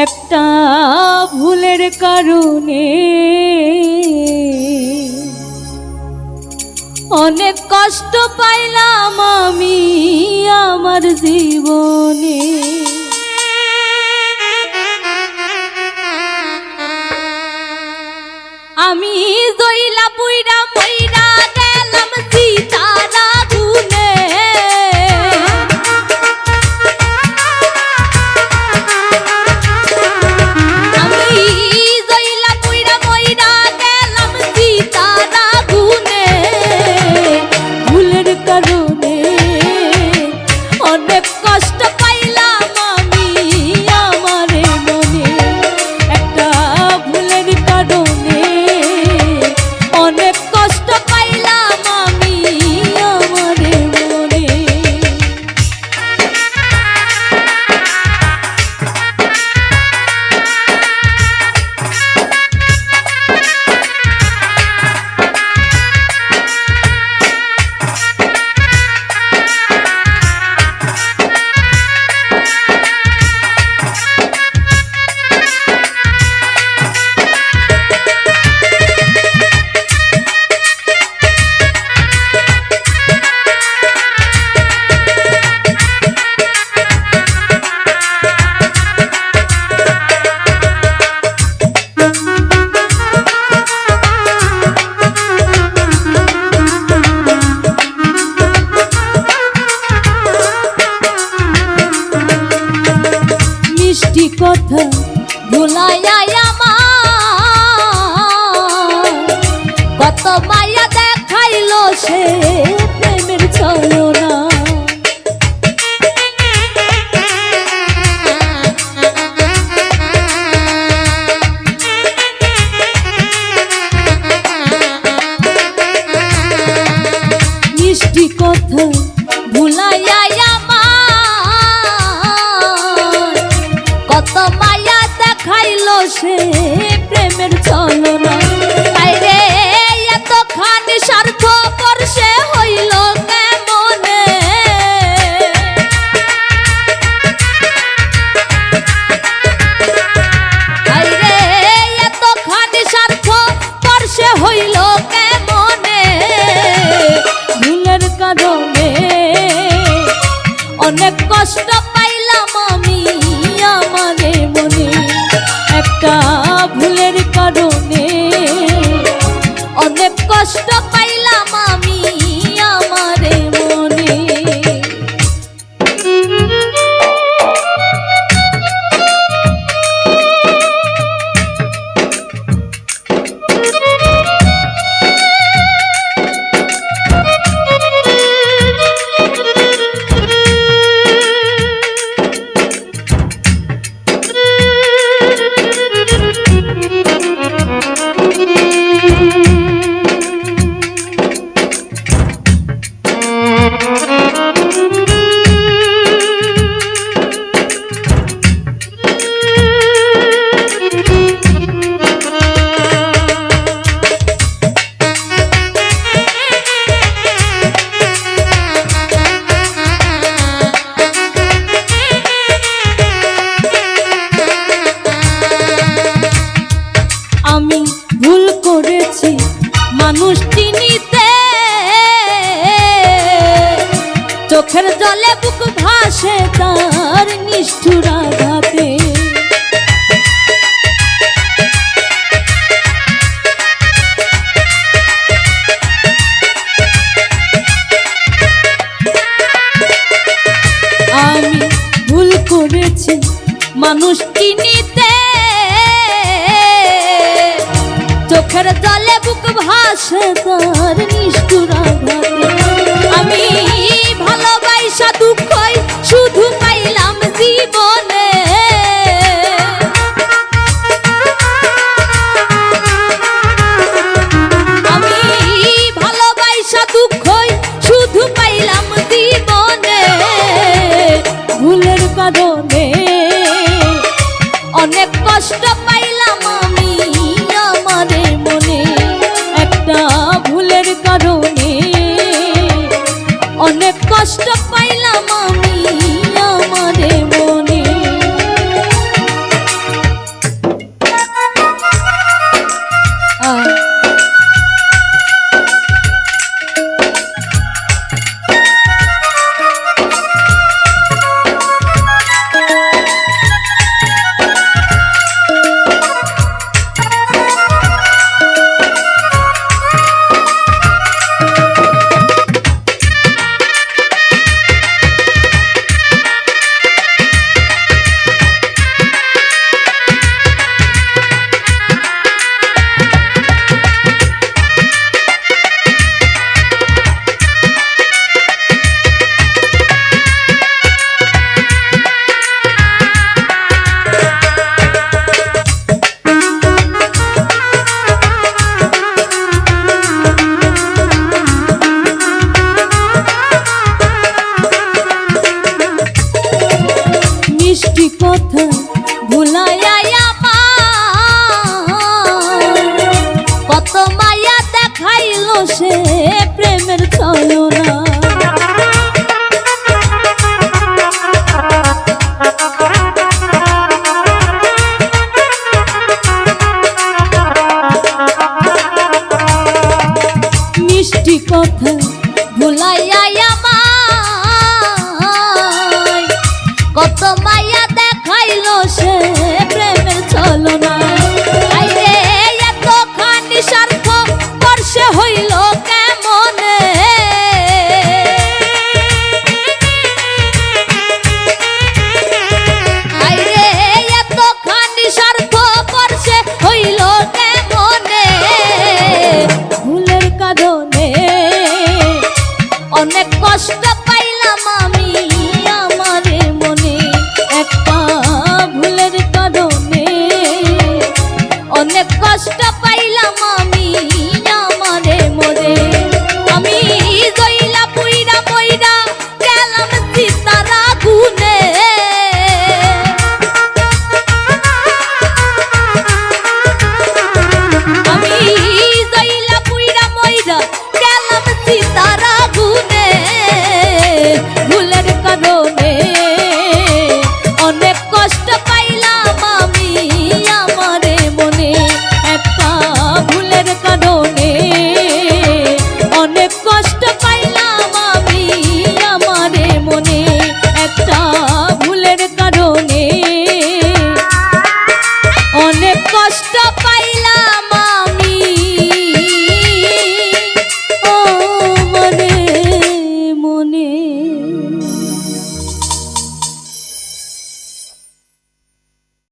একটা ভুলের কারণে অনেক কষ্ট পাইলাম আমি আমার জীবনে। কথা ভুলাইয়া আমার। কত মায়া দেখাইল সে করেছি মানুষ কিনিতে। চোখের জলে বুক ভাসে তার নিষ্ঠুরা আমি ভালোবাসা দুঃখ কষ্ট